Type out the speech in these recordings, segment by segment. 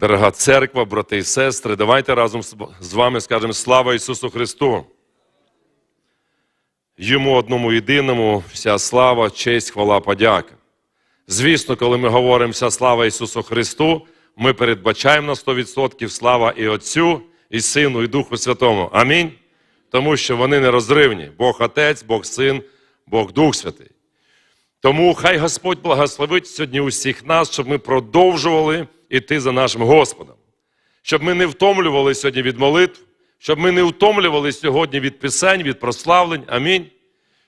Дорога церква, брати і сестри, давайте разом з- вами скажемо слава Ісусу Христу. Йому одному єдиному вся слава, честь, хвала, подяка. Звісно, коли ми говоримо вся слава Ісусу Христу, ми передбачаємо на 100% слава і Отцю, і Сину, і Духу Святому. Амінь. Тому що вони нерозривні. Бог Отець, Бог Син, Бог Дух Святий. Тому хай Господь благословить сьогодні усіх нас, щоб ми продовжували йти за нашим Господом. Щоб ми не втомлювали сьогодні від молитв, щоб ми не втомлювали сьогодні від пісень, від прославлень. Амінь.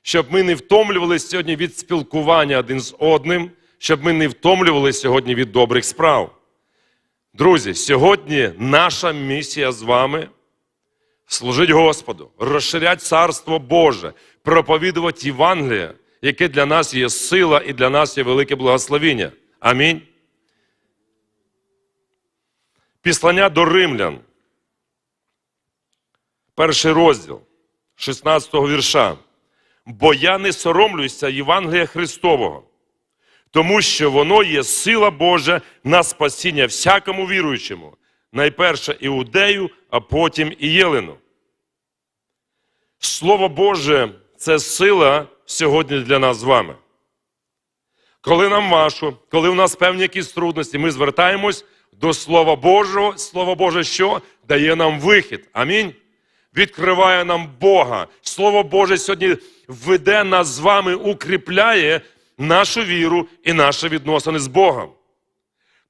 Щоб ми не втомлювали сьогодні від спілкування один з одним, щоб ми не втомлювали сьогодні від добрих справ. Друзі, сьогодні наша місія з вами служить Господу, розширяти Царство Боже, проповідувати Євангеліє, яке для нас є сила і для нас є велике благословіння. Амінь. Післання до римлян. Перший розділ 16 вірша. Бо я не соромлюся Євангелія Христового, тому що воно є сила Божа на спасіння всякому віруючому, найперше іудею, а потім і єлену. Слово Боже це сила сьогодні для нас з вами. Коли нам важко, коли у нас певні якісь трудності, ми звертаємось до Слова Божого. Слово Боже, що дає нам вихід. Амінь. Відкриває нам Бога. Слово Боже сьогодні веде нас з вами, укріпляє нашу віру і наші відносини з Богом.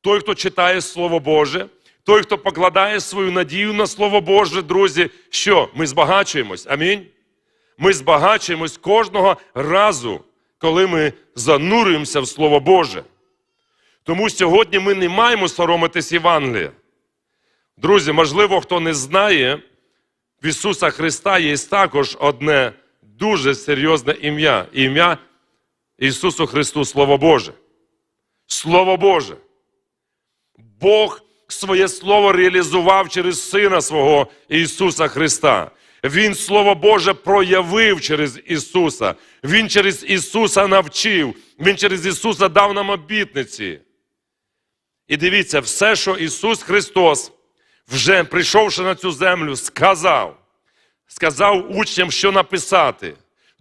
Той, хто читає Слово Боже, той, хто покладає свою надію на Слово Боже, друзі, що ми збагачуємось. Амінь. Ми збагачуємось кожного разу, коли ми занурюємося в Слово Боже. Тому сьогодні ми не маємо соромитись Євангелія. Друзі, можливо, хто не знає, в Ісуса Христа є також одне дуже серйозне ім'я. Ім'я Ісусу Христу Слово Боже. Слово Боже. Бог своє Слово реалізував через Сина свого Ісуса Христа. Він Слово Боже проявив через Ісуса. Він через Ісуса навчив. Він через Ісуса дав нам обітниці. І дивіться, все, що Ісус Христос, вже прийшовши на цю землю, сказав. Сказав учням, що написати.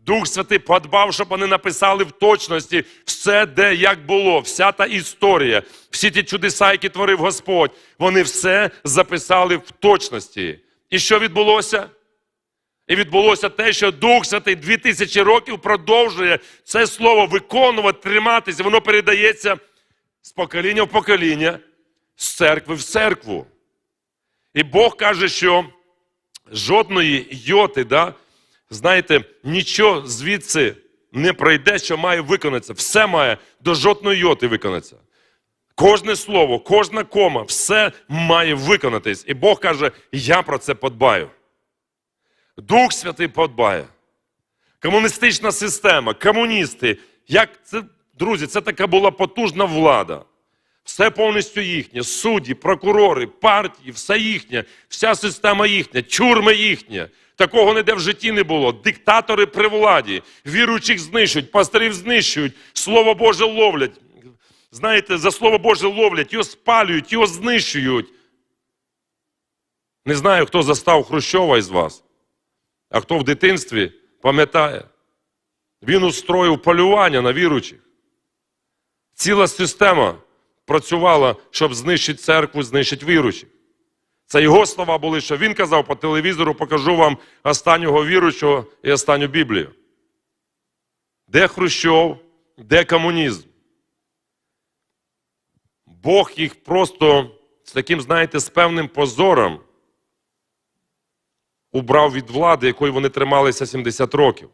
Дух Святий подбав, щоб вони написали в точності все, де як було, вся та історія, всі ті чудеса, які творив Господь, вони все записали в точності. І що відбулося? І відбулося те, що Дух Святий 2000 років продовжує це слово виконувати, триматися, воно передається з покоління в покоління, з церкви в церкву. І Бог каже, що жодної йоти, да, знаєте, нічого звідси не пройде, що має виконатися. Все має до жодної йоти виконатися. Кожне слово, кожна кома, все має виконатись. І Бог каже, я про це подбаю. Дух Святий подбає. Комуністична система, комуністи. Як це, друзі, це така була потужна влада. Все повністю їхнє. Судді, прокурори, партії, все їхнє, вся система їхня, тюрми їхня. Такого ніде в житті не було. Диктатори при владі, віруючих знищують, пастирів знищують, Слово Боже ловлять. Знаєте, за Слово Боже ловлять, його спалюють, його знищують. Не знаю, хто застав Хрущова із вас, а хто в дитинстві пам'ятає. Він устроїв полювання на віруючих. Ціла система працювала, щоб знищити церкву, знищити віруючих. Це його слова були, що він казав по телевізору, покажу вам останнього віруючого і останню Біблію. Де Хрущов, де комунізм? Бог їх просто з таким, знаєте, з певним позором убрав від влади, якої вони трималися 70 років,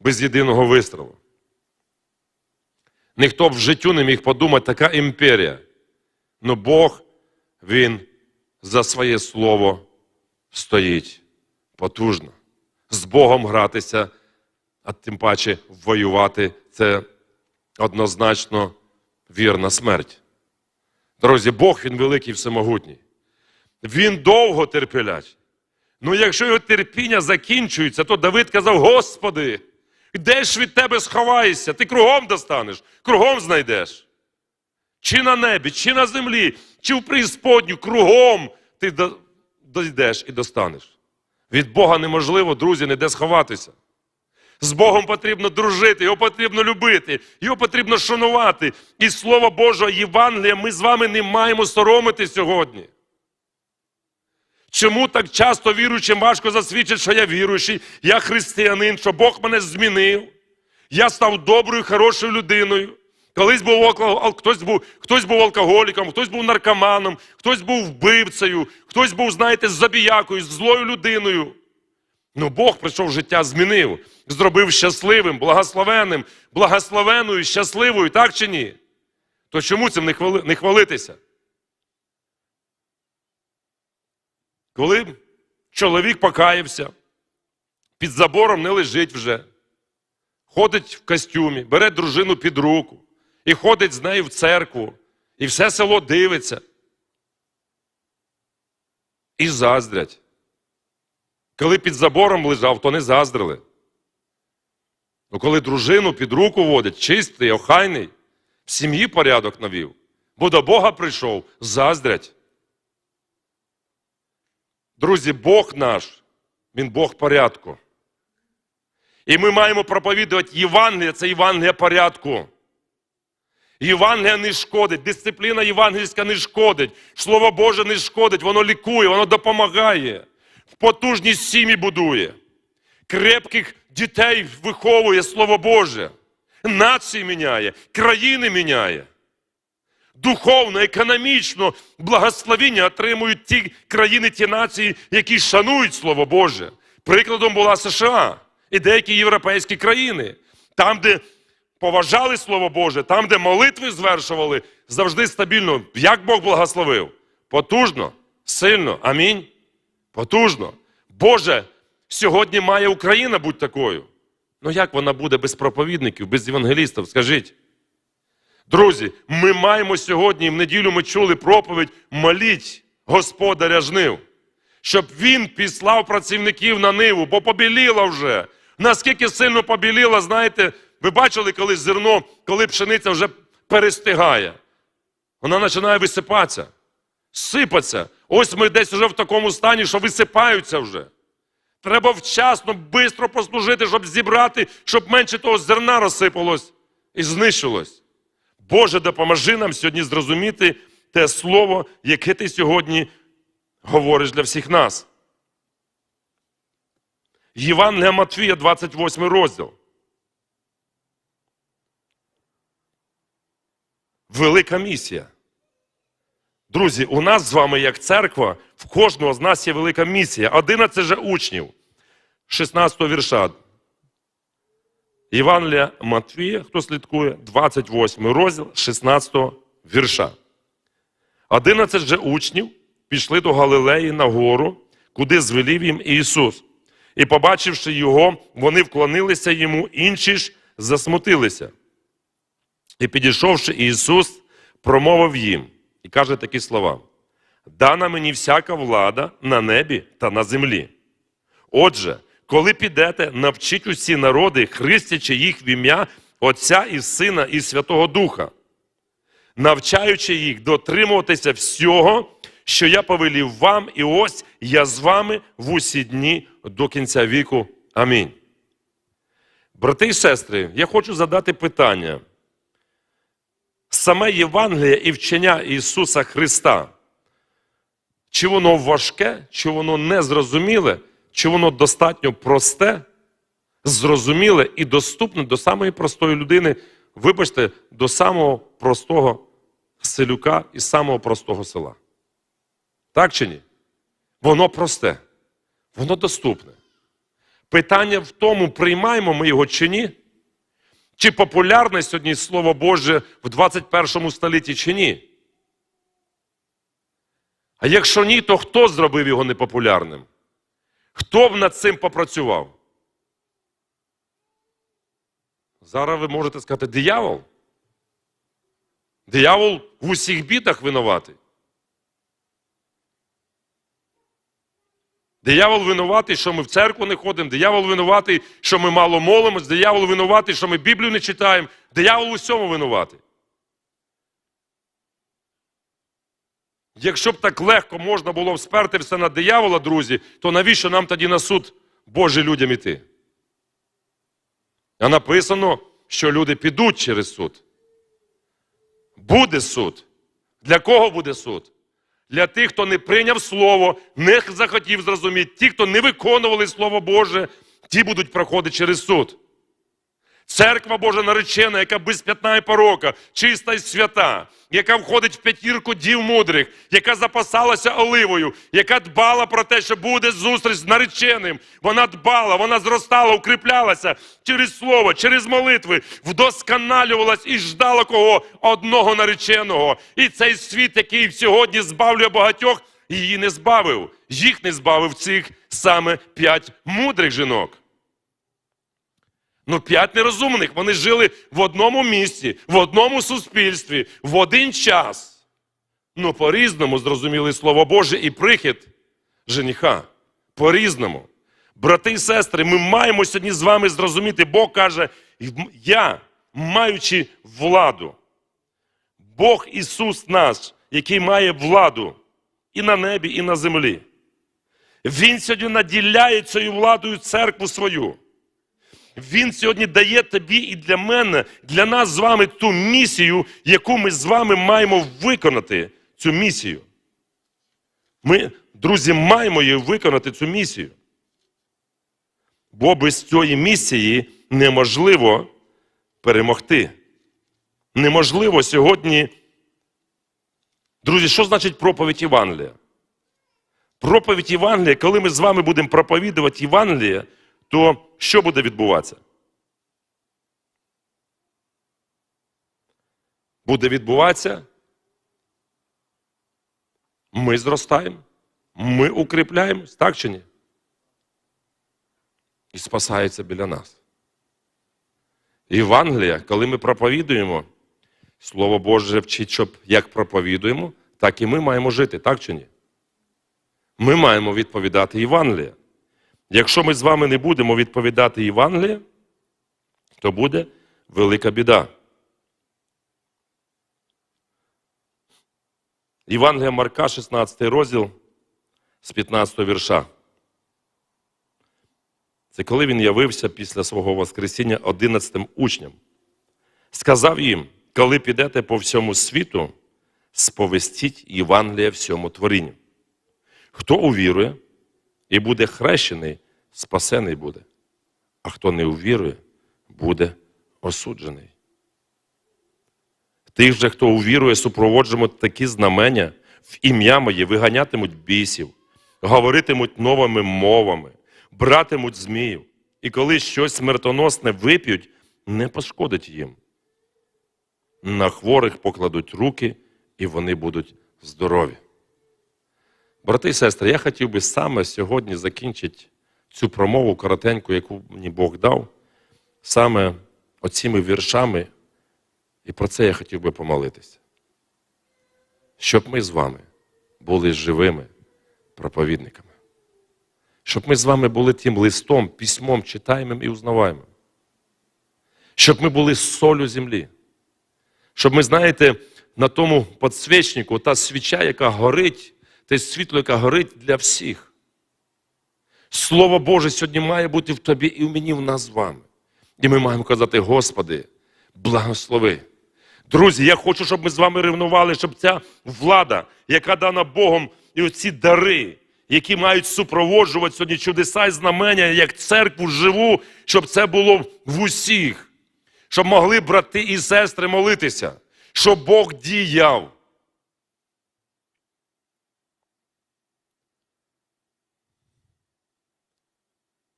без єдиного вистрілу. Ніхто б в життю не міг подумати, така імперія. Но Бог, Він за своє слово стоїть потужно. З Богом гратися, а тим паче воювати це однозначно вірна смерть. Друзі, Бог він великий і всемогутній. Він довго терпілячий. Ну, якщо його терпіння закінчується, то Давид казав: Господи, де ж від тебе сховаєшся? Ти кругом достанеш, кругом знайдеш. Чи на небі, чи на землі, чи в преісподню, кругом ти дійдеш і достанеш. Від Бога неможливо, друзі, ніде сховатися. З Богом потрібно дружити, його потрібно любити, його потрібно шанувати. І Слово Божого Євангелія ми з вами не маємо соромити сьогодні. Чому так часто віруючим важко засвідчити, що я віруючий, я християнин, що Бог мене змінив, я став доброю, хорошою людиною. Колись був хтось був, хтось був алкоголіком, хтось був наркоманом, хтось був вбивцею, хтось був, знаєте, забіякою, злою людиною. Ну Бог прийшов в життя, змінив, зробив щасливим, благословенним, благословеною, щасливою, так чи ні? То чому цим не хвалитися? Коли чоловік покаявся, під забором не лежить вже, ходить в костюмі, бере дружину під руку і ходить з нею в церкву, і все село дивиться. І заздрять. Коли під забором лежав, то не заздрили. Ну, коли дружину під руку водить, чистий, охайний, в сім'ї порядок навів, бо до Бога прийшов, заздрять. Друзі, Бог наш, Він Бог порядку. І ми маємо проповідувати Євангелія, це Євангелія порядку. Євангелія не шкодить, дисципліна євангельська не шкодить, Слово Боже не шкодить, воно лікує, воно допомагає, потужність сім'ї будує, крепких дітей виховує Слово Боже, нації міняє, країни міняє. Духовно, економічно благословіння отримують ті країни, ті нації, які шанують Слово Боже. Прикладом була США і деякі європейські країни. Там, де поважали Слово Боже, там, де молитви звершували, завжди стабільно. Як Бог благословив? Потужно, сильно. Амінь. Потужно. Боже, сьогодні має Україна бути такою. Ну як вона буде без проповідників, без євангелістів? Скажіть. Друзі, ми маємо сьогодні, і в неділю ми чули проповідь моліть Господаря жнив, щоб він післав працівників на ниву, бо побіліло вже. Наскільки сильно побіліло, знаєте, ви бачили колись зерно, коли пшениця вже перестигає. Вона починає висипатися, сипатися. Ось ми десь вже в такому стані, що висипаються вже. Треба вчасно, швидко послужити, щоб зібрати, щоб менше того зерна розсипалось і знищилось. Боже, допоможи нам сьогодні зрозуміти те слово, яке ти сьогодні говориш для всіх нас. Євангелія Матвія, 28 розділ. Велика місія. Друзі, у нас з вами, як церква, в кожного з нас є велика місія. 11 же учнів. 16 вірша. Євангелія Матвія, хто слідкує, 28 розділ 16 вірша. 11 же учнів пішли до Галилеї на гору, куди звелів їм Ісус. І, побачивши його, вони вклонилися йому, інші ж засмутилися. І підійшовши Ісус, промовив їм і каже такі слова: Дана мені всяка влада на небі та на землі. Отже, коли підете, навчіть усі народи, хрестячи їх в ім'я Отця і Сина і Святого Духа, навчаючи їх дотримуватися всього, що я повелів вам, і ось я з вами в усі дні до кінця віку. Амінь. Брати і сестри, я хочу задати питання. Саме Євангеліє і вчення Ісуса Христа, чи воно важке, чи воно незрозуміле, чи воно достатньо просте, зрозуміле і доступне до самої простої людини, вибачте, до самого простого селюка і самого простого села. Так чи ні? Воно просте, воно доступне. Питання в тому, приймаємо ми його чи ні. Чи популярне сьогодні Слово Боже в 21 столітті, чи ні? А якщо ні, то хто зробив його непопулярним? Хто б над цим попрацював? Зараз ви можете сказати, диявол. Диявол в усіх бідах винуватий. Диявол винуватий, що ми в церкву не ходимо, диявол винуватий, що ми мало молимось, диявол винуватий, що ми Біблію не читаємо, диявол у всьому винуватий. Якщо б так легко можна було всперти все на диявола, друзі, то навіщо нам тоді на суд Божий людям іти? А написано, що люди підуть через суд. Буде суд. Для кого буде суд? Для тих, хто не прийняв слово, не захотів зрозуміти. Ті, хто не виконували Слово Боже, ті будуть проходити через суд. Церква Божа наречена, яка без п'ятна і порока, чиста і свята, яка входить в п'ятірку дів мудрих, яка запасалася оливою, яка дбала про те, що буде зустріч з нареченим. Вона дбала, вона зростала, укріплялася через слово, через молитви, вдосконалювалась і ждала кого одного нареченого. І цей світ, який сьогодні збавлює багатьох, її не збавив. Їх не збавив цих саме п'ять мудрих жінок. Ну, п'ять нерозумних. Вони жили в одному місці, в одному суспільстві, в один час. Ну, по-різному зрозуміли Слово Боже і прихід жениха. По-різному. Брати і сестри, ми маємо сьогодні з вами зрозуміти, Бог каже, я, маючи владу, Бог Ісус наш, який має владу і на небі, і на землі. Він сьогодні наділяє цією владою церкву свою. Він сьогодні дає тобі і для мене, для нас з вами ту місію, яку ми з вами маємо виконати, цю місію. Ми, друзі, маємо її виконати цю місію. Бо без цієї місії неможливо перемогти. Неможливо сьогодні. Друзі, що значить проповідь Євангелія? Проповідь Євангелія, коли ми з вами будемо проповідувати Євангелія, то що буде відбуватися? Буде відбуватися. Ми зростаємо, ми укріпляємось, так чи ні? І спасається біля нас. Євангелія, коли ми проповідуємо, Слово Боже вчить, щоб як проповідуємо, так і ми маємо жити, так чи ні? Ми маємо відповідати Євангелія. Якщо ми з вами не будемо відповідати Євангелія, то буде велика біда. Євангелія Марка, 16 розділ з 15 вірша. Це коли він явився після свого Воскресіння 11 учням. Сказав їм, коли підете по всьому світу, сповестіть Євангелія всьому творінню. Хто увірує і буде хрещений, спасений буде, а хто не увірує, буде осуджений. Тих же, хто увірує, супроводжуватимуть такі знамення, в ім'я моє виганятимуть бісів, говоритимуть новими мовами, братимуть зміїв, і коли щось смертоносне вип'ють, не пошкодить їм. На хворих покладуть руки, і вони будуть здорові. Брати і сестри, я хотів би саме сьогодні закінчити цю промову коротеньку, яку мені Бог дав, саме оціми віршами, і про це я хотів би помолитися. Щоб ми з вами були живими проповідниками. Щоб ми з вами були тим листом, письмом читаємим і узнаваємим. Щоб ми були солю землі. Щоб ми, знаєте, на тому подсвічнику, та свіча, яка горить, те світло, яке горить для всіх. Слово Боже сьогодні має бути в тобі і в мені, в нас з вами. І ми маємо казати, Господи, благослови. Друзі, я хочу, щоб ми з вами ревнували, щоб ця влада, яка дана Богом, і оці дари, які мають супроводжувати сьогодні чудеса і знамення, як церкву живу, щоб це було в усіх, щоб могли брати і сестри молитися, щоб Бог діяв.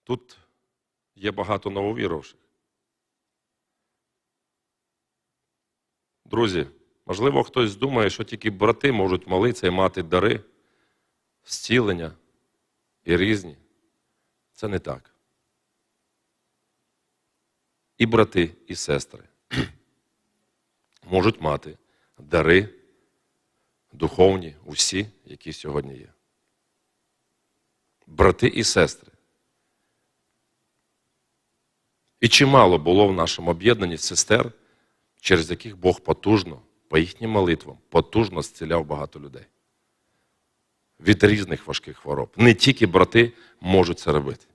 Тут є багато нововіровших. Друзі, можливо, хтось думає, що тільки брати можуть молитися і мати дари, зцілення і різні. Це не так. І брати, і сестри можуть мати дари духовні, усі, які сьогодні є. Брати і сестри. І чимало було в нашому об'єднанні сестер, через яких Бог потужно, по їхнім молитвам, потужно зціляв багато людей. від різних важких хвороб. Не тільки брати можуть це робити.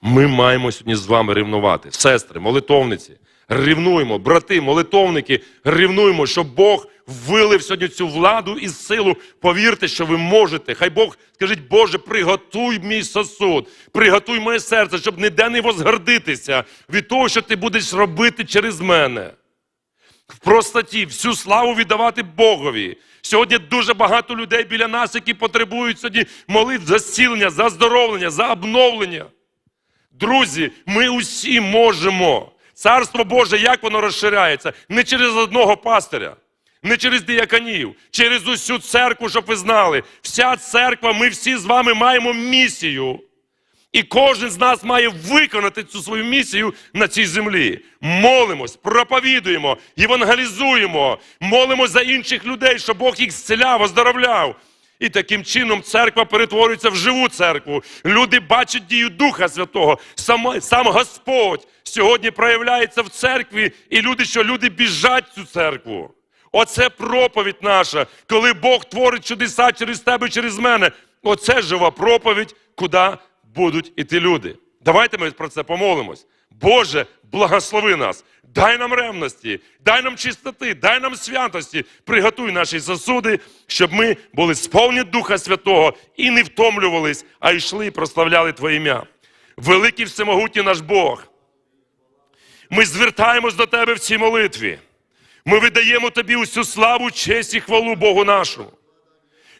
Ми маємо сьогодні з вами рівнувати. Сестри, молитовниці, рівнуємо, брати, молитовники, рівнуємо, щоб Бог вилив сьогодні цю владу і силу. Повірте, що ви можете. Хай Бог скажіть, Боже, приготуй мій сосуд, приготуй моє серце, щоб ніде не возгордитися від того, що ти будеш робити через мене. В простоті всю славу віддавати Богові. Сьогодні дуже багато людей біля нас, які потребують сьогодні молитв за зцілення, за здоровлення, за обновлення. Друзі, ми усі можемо. Царство Боже, як воно розширяється? Не через одного пастиря, не через діяканів, через усю церкву, щоб ви знали. Вся церква, ми всі з вами маємо місію. І кожен з нас має виконати цю свою місію на цій землі. Молимось, проповідуємо, євангелізуємо, молимось за інших людей, щоб Бог їх зціляв, оздоровляв. І таким чином церква перетворюється в живу церкву. Люди бачать дію Духа Святого. Сам, сам Господь сьогодні проявляється в церкві, і люди, що люди біжать цю церкву. Оце проповідь наша, коли Бог творить чудеса через тебе, через мене. Оце жива проповідь, куди будуть іти люди. Давайте ми про це помолимось. Боже, благослови нас, дай нам ревності, дай нам чистоти, дай нам святості, приготуй наші сосуди, щоб ми були сповнені Духа Святого і не втомлювались, а йшли і прославляли Твоє ім'я. Великий всемогутній наш Бог. Ми звертаємось до Тебе в цій молитві. Ми видаємо Тобі усю славу, честь і хвалу Богу нашому.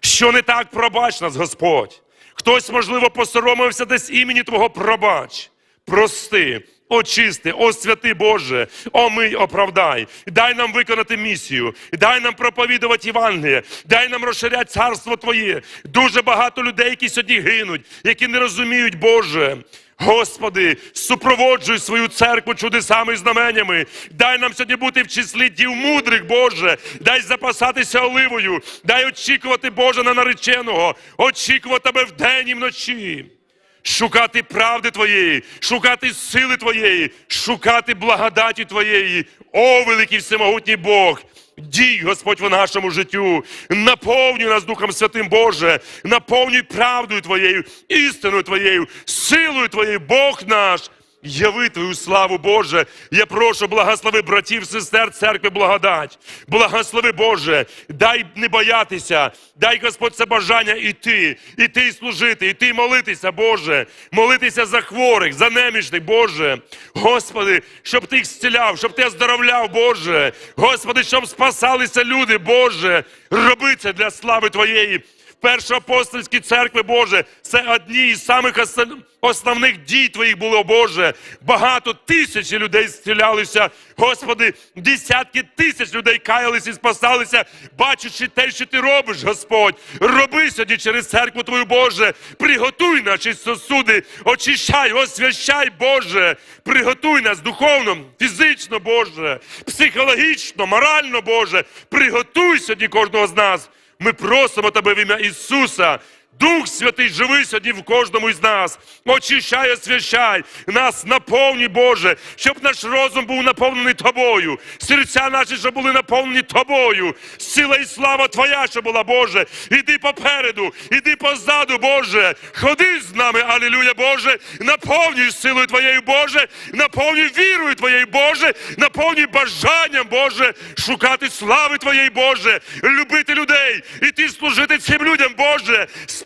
Що не так, пробач нас, Господь. Хтось, можливо, посоромився десь імені Твого пробач. Прости, очисти, о святий Боже, омий, оправдай. Дай нам виконати місію, дай нам проповідувати Євангеліє, дай нам розширяти царство Твоє. Дуже багато людей, які сьогодні гинуть, які не розуміють, Боже. Господи, супроводжуй свою церкву чудесами і знаменями. Дай нам сьогодні бути в числі дів мудрих, Боже. Дай запасатися оливою, дай очікувати, Боже, на нареченого, очікувати Тебе вдень і вночі. Шукати правди Твоєї, шукати сили Твоєї, шукати благодаті Твоєї. О, великий всемогутній Бог! Дій, Господь, в нашому життю. Наповнюй нас Духом Святим Боже, наповнюй правдою Твоєю, істиною Твоєю, силою Твоєю, Бог наш. Яви Твою славу, Боже. Я прошу, благослови братів, сестер, церкви, благодать. Благослови, Боже, дай не боятися, дай Господь це бажання іти, іти і служити, іти і молитися, Боже, молитися за хворих, за немічних, Боже. Господи, щоб ти їх зціляв, щоб ти оздоровляв, Боже. Господи, щоб спасалися люди, Боже. Роби це для слави Твоєї. Першоапостольські церкви, Боже, це одні із самих основних дій Твоїх було, Боже. Багато тисячі людей зцілялися. Господи, десятки тисяч людей каялися і спасалися, бачачи те, що Ти робиш, Господь. Роби сьогодні через церкву Твою, Боже. Приготуй наші сосуди, очищай, освящай, Боже. Приготуй нас духовно, фізично, Боже, психологічно, морально, Боже. Приготуй сьогодні кожного з нас. Ми просимо Тебе в ім'я Ісуса. Дух Святий, живи сьогодні в кожному із нас. Очищай, освящай нас наповні, Боже, щоб наш розум був наповнений Тобою. Серця наші, щоб були наповнені Тобою. Сила і слава Твоя, що була, Боже. Іди попереду, іди позаду, Боже. Ходи з нами, алілюя, Боже. Наповнюй силою Твоєю, Боже. Наповнюй вірою Твоєю, Боже. Наповнюй бажанням, Боже, шукати слави Твоєї, Боже. Любити людей, іти служити цим людям, Боже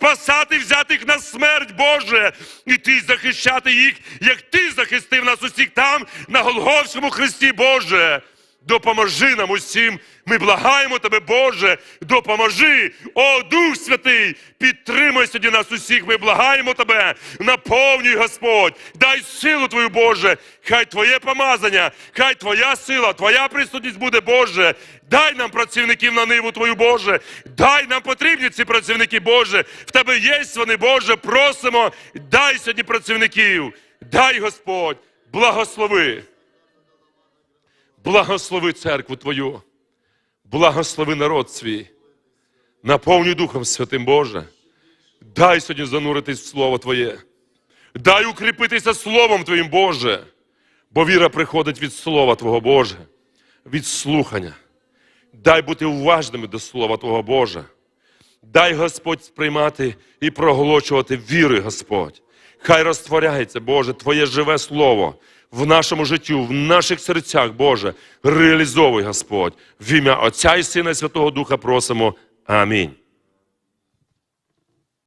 спасати взятих на смерть, Боже, і ти захищати їх, як ти захистив нас усіх там, на Голговському Христі, Боже. Допоможи нам усім. Ми благаємо Тебе, Боже, допоможи, о Дух Святий, підтримай сьогодні нас усіх. Ми благаємо Тебе, наповнюй Господь, дай силу Твою, Боже, хай Твоє помазання, хай Твоя сила, Твоя присутність буде, Боже. Дай нам працівників на ниву Твою, Боже. Дай нам потрібні ці працівники, Боже. В Тебе є вони, Боже. Просимо, дай сьогодні працівників. Дай Господь, благослови. Благослови церкву Твою, благослови народ свій, наповнюй Духом Святим Боже. Дай сьогодні зануритись в Слово Твоє. Дай укріпитися Словом Твоїм, Боже. Бо віра приходить від Слова Твого Боже, від слухання. Дай бути уважними до Слова Твого Боже. Дай Господь сприймати і проголошувати віри, Господь. Хай розтворяється, Боже, Твоє живе Слово в нашому життю, в наших серцях, Боже. Реалізовуй, Господь. В ім'я Отця і Сина і Святого Духа просимо. Амінь.